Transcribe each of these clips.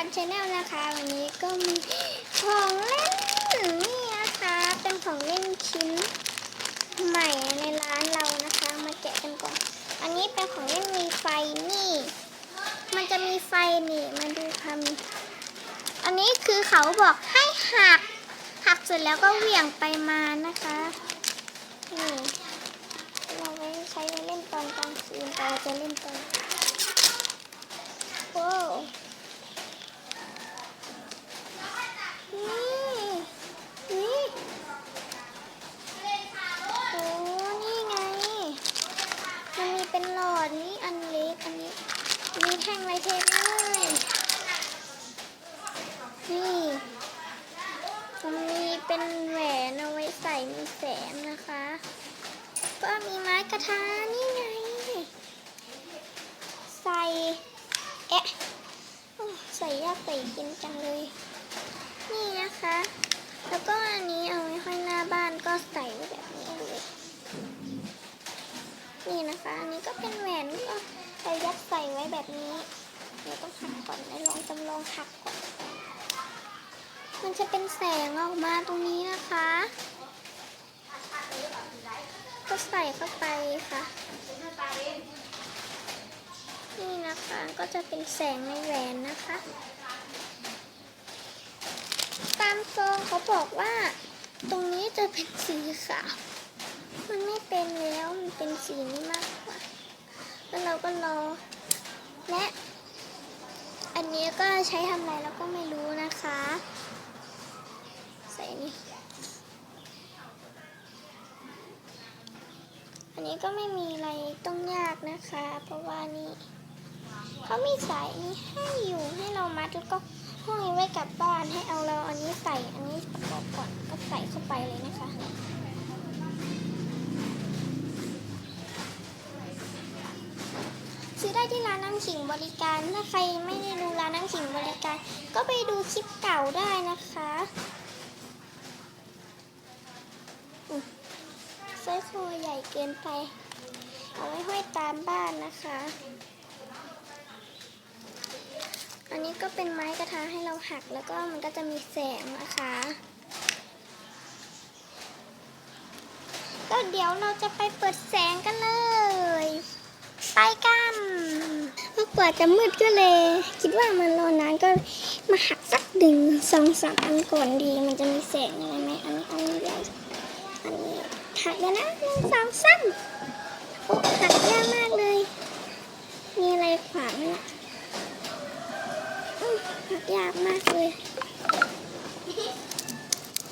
ปันชแนลนะคะ วันนี้ก็มีของเล่นนี่นะคะ เป็นของเล่นชิ้นใหม่ในร้านเรานะคะ มาแกะกันก่อน อันนี้เป็นของเล่นมีไฟนี่ มันจะมีไฟนี่ มาดูทำอันนี้คือเขาบอกให้หัก หักเสร็จแล้วก็เหวี่ยงไปมานะคะนี่เราไว้ใช้เล่นตอนกลางคืนเราจะเล่นตอนโอ้นี่นี่โอ้นี่ไง มันมีเป็นหลอดนี่อันเล็กอันนี้ มีแท่งไวเทปด้วยนี่มันมีเป็นแหวนเอาไว้ใส่มีแสงนะคะ ก็มีไม้กระทานี่ไง ใส่ เอ๊ะใส่ยากใส่กินจังเลย นี่นะคะ แล้วก็อันนี้เอาไว้ห้อยหน้าบ้านก็ใส่ไว้แบบนี้เลย นี่นะคะ อันนี้ก็เป็นแหวนก็เรายัดใส่ไว้แบบนี้เดี๋ยวต้องหักก่อนได้ องหักมันจะเป็นแสงออกมาตรงนี้นะคะ ก็ใส่เข้าไปค่ะ นี่นะคะก็จะเป็นแสงในแหวนนะคะ ตามซองเขาบอกว่า ตรงนี้จะเป็นสีขาว มันไม่เป็นแล้ว มันเป็นสีนี้มากกว่า แล้วเราก็รอและ อันนี้ก็ใช้ทำอะไรเราก็ไม่รู้นะคะ ใส่นี่ อันนี้ก็ไม่มีอะไรต้องยากนะคะ เพราะว่านี่เขามีสายนี้ให้อยู่ให้เรามัดแล้วก็ห้อยไว้กลับบ้านให้เอาเราอันนี้ใส่อันนี้ประกอบก่อนก็ใส่เข้าไปเลยนะคะ ซื้อได้ที่ร้านน้ำขิงบริการ ถ้าใครไม่ได้ดูร้านน้ำขิงบริการ ก็ไปดูคลิปเก่าได้นะคะอืมสร้อยคอใหญ่เกินไป เอาไว้ห้อยตามบ้านนะคะ อันนี้ก็เป็นไม้กระทะให้เราหักแล้วก็มันก็จะมีแสงนะคะก็เดี๋ยวเราจะไปเปิดแสงกันเลย ไปกัน กว่าจะมืดก็เลย คิดว่ามันรอนานก็มาหักสักดึงสองสามอันก่อนดี มันจะมีแสงอะไรไหมอันนี้อันนี้ใหญ่อันนี้หักแล้วนะหนึ่งสองสามโอ้หักยากมากเลย มีอะไรขวางเนี่ยอื้อหักยากมากเลย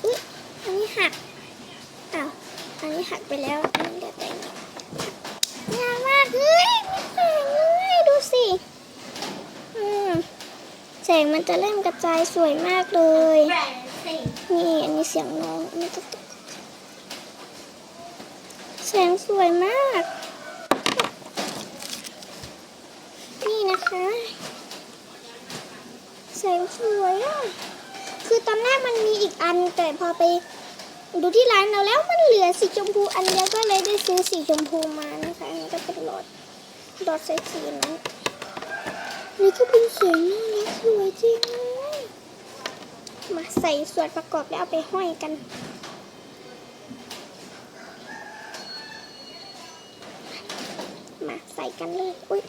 อุ๊ยอันนี้หักอ้าวอันนี้หักไปแล้วอันนี้เดี๋ยวแต่งยากมาก เฮ้ยไม่แสงเลยดูสิ อืม แสงมันจะเริ่มกระจายสวยมากเลย นี่อันนี้เสียงน้องนนี้ตุ๊กตุ๊กแสงสวยมาก นี่นะคะ แสงสวยอะ คือตอนแรกมันมีอีกอันแต่พอไปดูที่ร้านเราแล้วมันเหลือสีชมพูอันเดียวก็เลยได้ซื้อสีชมพูมานะคะอันนี้ก็เป็นหลอดหลอดใส่สีนั้น นี่ก็เป็นสวยน่ารักสวยจริงเลยมาใส่ส่วนประกอบแล้วเอาไปห้อยกัน มาใส่กันเลยอุ้ย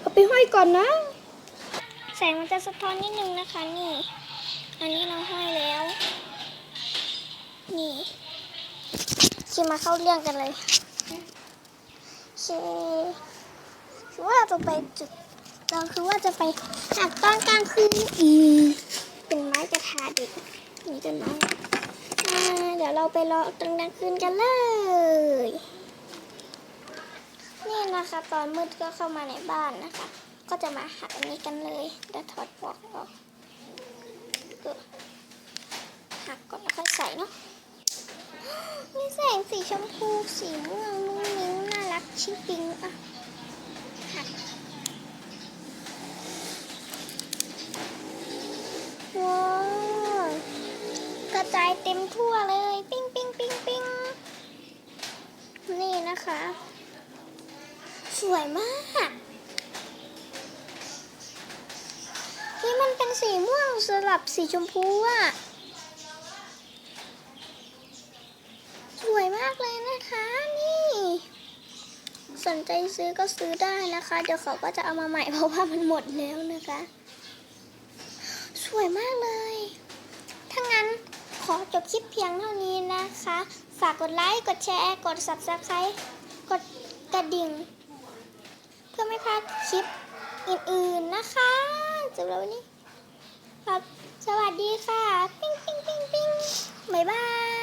เอาไปห้อยก่อนนะ แสงมันจะสะท้อนนิดนึงนะคะนี่ อันนี้เราห้อยแล้ว นี่คือมาเข้าเรื่องกันเลยคือคือว่าจะไปจุดเราคือว่าจะไปหักตอนกลางคืนอีเป็นไม้กระทาเด็กนี่ต้นไม้อ่าเดี๋ยวเราไปรอตอนกลางคืนกันเลย นี่นะคะ ตอนมืดก็เข้ามาในบ้านนะคะ ก็จะมาหักอันนี้กันเลยแล้วถอดปลอกออกหักก่อนแล้ วค่อยเนาะมีแสงสีชมพูสีม่วงนุ่งนิ้วน่ารักชิงปิงอะหักว้าวกระจายเต็มทั่วเลย ปิ้งปิ้งปิ้งปิ้งนี่นะคะ สวยมากเฮ้ยมันเป็นสีม่วงสลับสีชมพูอะสวยมากเลยนะคะ นี่ ส นใจซื้อก็ซื้อได้นะคะ เดี๋ยวเขาก็จะเอามาใหม่เพราะว่ามันหมดแล้วนะคะ สวยมากเลย ถ้างั้นขอจบคลิปเพียงเท่านี้นะคะ ฝากกดไลค์ กดแชร์ กด subscribe กดกระดิ่ง เพื่อไม่พลาดคลิปอื่นๆนะคะสำหรับวันนี้ครับสวัสดีค่ะ ปิ้งปิ้งปิ้งปิ้งบ๊ายบาย